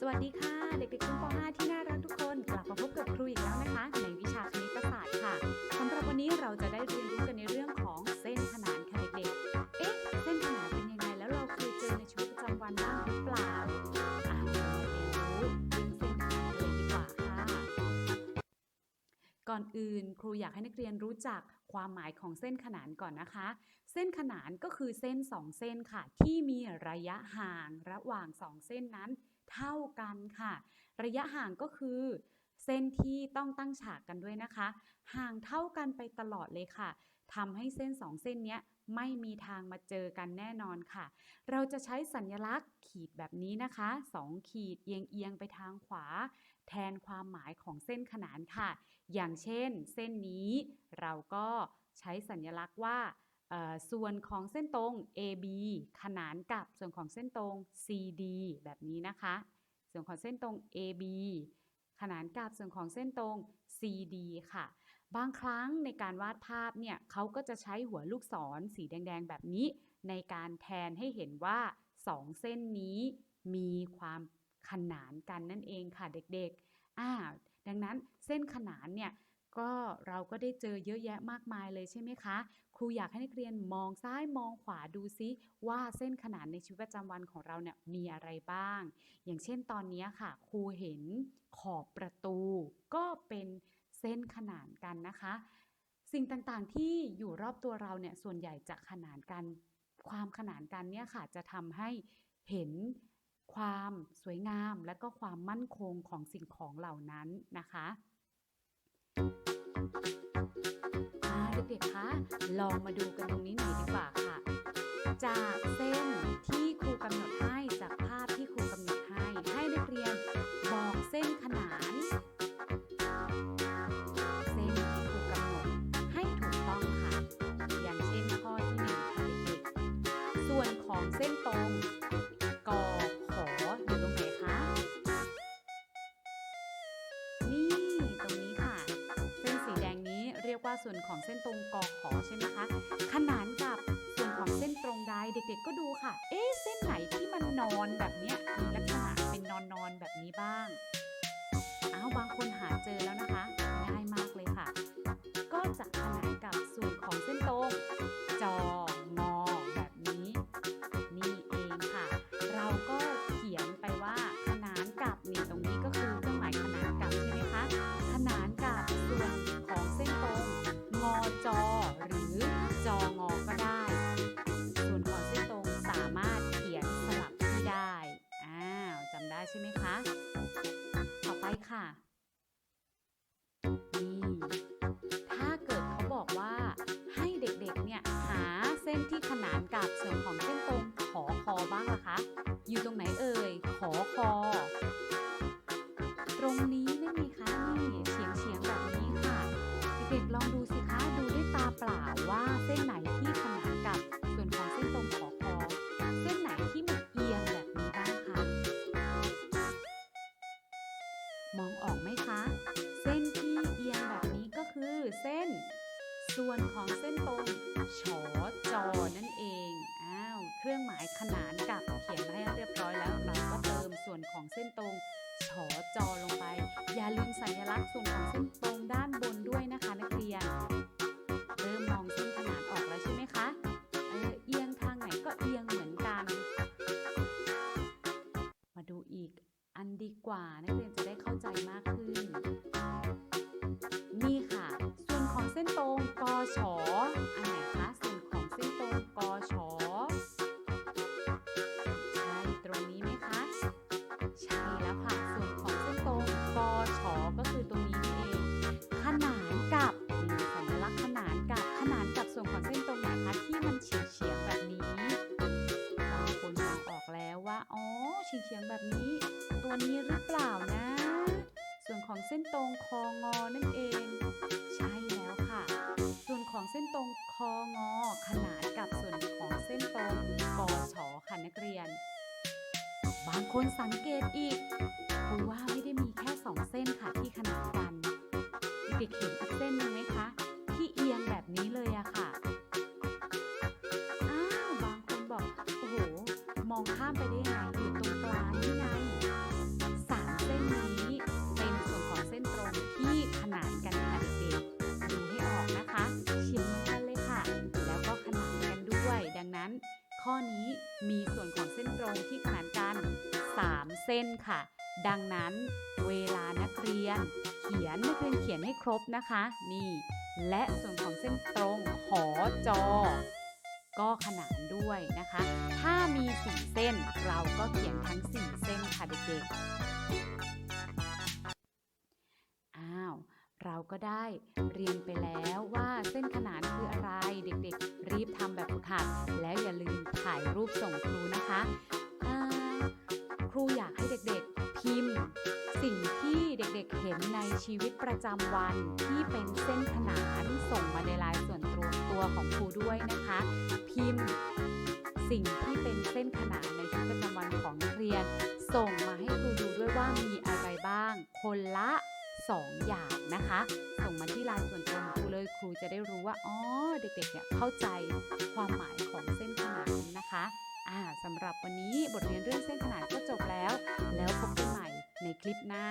สวัสดีค่ะ เด็กๆชั้นป .5 ที่น่ารักทุกคน กลับมาพบกับครูอีกแล้วนะคะ ในวิชาคณิตศาสตร์ค่ะสำหรับวันนี้เราจะได้เรียนรู้กันในเรื่องของเส้นขนานค่ะเด็กๆเอ๊ะ เส้นขนานเป็นยังไงแล้วเราเคยเจอในชีวิตประจำวันบ้างหรือเปล่าอะเรามาเรียนรู้เรื่องเส้นขนานกันเลยดีกว่าค่ะ ก่อนอื่นครูอยากให้นักเรียนรู้จักความหมายของเส้นขนานก่อนนะคะ เส้นขนานก็คือเส้น 2 เส้นค่ะ ที่มีระยะห่างระหว่าง 2 เส้นนั้น เท่ากันค่ะ ระยะห่างก็คือเส้นที่ต้องตั้งฉากกันด้วยนะคะ ห่างเท่ากันไปตลอดเลยค่ะทำให้เส้น 2 เส้นเนี้ยไม่มีทางมาเจอกันแน่นอนค่ะ เราจะใช้สัญลักษณ์ขีดแบบนี้นะคะ 2 ขีดเอียงเอียงไปทางขวา แทนความหมายของเส้นขนานค่ะ อย่างเช่น เส้นนี้ เราก็ใช้สัญลักษณ์ว่า ส่วนของเส้นตรง AB ขนานกับส่วนของเส้นตรง CD แบบนี้นะคะ ส่วนของเส้นตรง AB ขนานกับส่วนของเส้นตรง CD ค่ะ บางครั้งในการวาดภาพเนี่ยเขาก็จะใช้หัวลูกศรสีแดงๆ แบบนี้ ในการแทนให้เห็นว่าสองเส้นนี้มีความขนานกันนั่นเองค่ะเด็กๆ อ่า ดังนั้นเส้นขนานเนี่ย ก็เราก็ได้เจอเยอะแยะมากมายเลยใช่ไหมคะ ครูอยากให้นักเรียนมองซ้ายมองขวาดูซิว่าเส้นขนานในชีวิตประจำวันของเราเนี่ยมีอะไรบ้าง อย่างเช่นตอนนี้ค่ะ ครูเห็นขอบประตู ก็เป็นเส้นขนานกันนะคะ สิ่งต่างๆที่อยู่รอบตัวเราเนี่ยส่วนใหญ่จะขนานกัน ความขนานกันเนี่ยค่ะจะทำให้เห็นความสวยงามและก็ความมั่นคงของสิ่งของเหล่านั้นนะคะ อ่าเด็กๆคะลองมาดูกันตรงนี้หน่อยดีกว่าค่ะ จากเส้นที่ครูกำหนดให้จากภาพที่ครูกำหนดให้ให้นักเรียนบอกเส้นขนานเส้นที่ครูกำหนดให้ถูกต้องค่ะ อย่างเช่นข้อที่หนึ่งค่ะเด็กๆส่วนของเส้นตรง ยกว่าส่วนของเส้นตรงกอขอใช่ไหมคะ ขนานกับส่วนของเส้นตรงไดเด็กๆ ก็ดูค่ะ เอ๊ะเส้นไหนที่มันนอนแบบเนี้ยมีลักษณะเป็นนอนนอนแบบนี้บ้างอ้าวบาง ที่ขนานกับส่วนของเส้นตรงขอคอบ้างล่ะคะ อยู่ตรงไหนเอ่ย ขอคอ ตรงนี้นั่นไงคะนี่เฉียงเฉียงแบบนี้ค่ะ เด็กๆลองดูสิคะดูด้วยตาเปล่าว่าเส้นไหนที่ขนานกับส่วนของเส้นตรงขอคอ เส้นไหนที่มันเอียงแบบนี้บ้างคะมองออกไหมคะ เส้นที่เอียงแบบนี้ก็คือเส้น ส่วนของเส้นตรงชอจอนั่นเอง อ้าว เครื่องหมายขนานกับเขียนมาให้เรียบร้อยแล้ว เราก็เติมส่วนของเส้นตรงชอจอลงไป อย่าลืมสัญลักษณ์ส่วนของเส้นตรงด้านบนด้วยนะคะนักเรียน เริ่มมองเส้นขนานออกแล้วใช่ไหมคะเออเอียงทางไหนก็เอียงเหมือนกัน มาดูอีกอันดีกว่านักเรียนจะได้เข้าใจมาก ชออันไหนคะส่วนของเส้นตรงกอชอใช่ตรงนี้ไหมคะ ใช่แล้วค่ะ ส่วนของเส้นตรงกอชอก็คือตรงนี้เองขนานกับนี่สัญลักษณ์ขนานกับขนานกับส่วนของเส้นตรงไหนคะที่มันเฉียงเฉียงแบบนี้บางคนมองออกแล้วว่าอ๋อเฉียงเฉียงแบบนี้ ตัวนี้หรือเปล่านะ ของเส้นตรงคองอนั่นเอง ใช่แล้วค่ะ ส่วนของเส้นตรงคองอขนานกับส่วนของเส้นตรงกอชอค่ะนักเรียน บางคนสังเกตอีกครูว่าไม่ได้มีแค่สองเส้นค่ะที่ขนานกันเด็กเห็นอีกเส้นหนึ่งไหมคะ ที่เอียงแบบนี้เลยอะค่ะอ้าวบางคนบอกโอ้โหมองข้ามไปได้ไง ตรงที่ขนานกัน 3 เส้นค่ะ ดังนั้นเวลานักเรียน เขียนนักเรียนเขียนให้ครบนะคะ นี่ และส่วนของเส้นตรงหอจอ ก็ขนานด้วยนะคะ ถ้ามี 4 เส้นเราก็เขียนทั้ง 4 เส้นค่ะเด็กๆ ก็ได้เรียนไปแล้วว่าเส้นขนานคืออะไร เด็กๆ รีบทำแบบฝึกหัด แล้วอย่าลืมถ่ายรูปส่งครูนะคะครูอยากให้เด็กๆ พิมพ์ สิ่งที่เด็กๆ เห็นในชีวิตประจำวันที่เป็นเส้นขนานส่งมาในไลน์ส่วนตัวตัวของครูด้วยนะคะ พิมพ์ สิ่งที่เป็นเส้นขนานในชีวิตประจำวันของนักเรียน ส่งมาให้ครูดูด้วยว่ามีอะไรบ้าง คนละ 2 อย่างนะคะ ส่งมาที่ไลน์ส่วนตัวของครูเลยครูจะได้รู้ว่า อ๋อ เด็กๆ เนี่ยเข้าใจความหมายของเส้นขนานนะคะอ่าสำหรับวันนี้บทเรียนเรื่องเส้นขนานก็จบแล้ว แล้วพบกันใหม่ในคลิปหน้า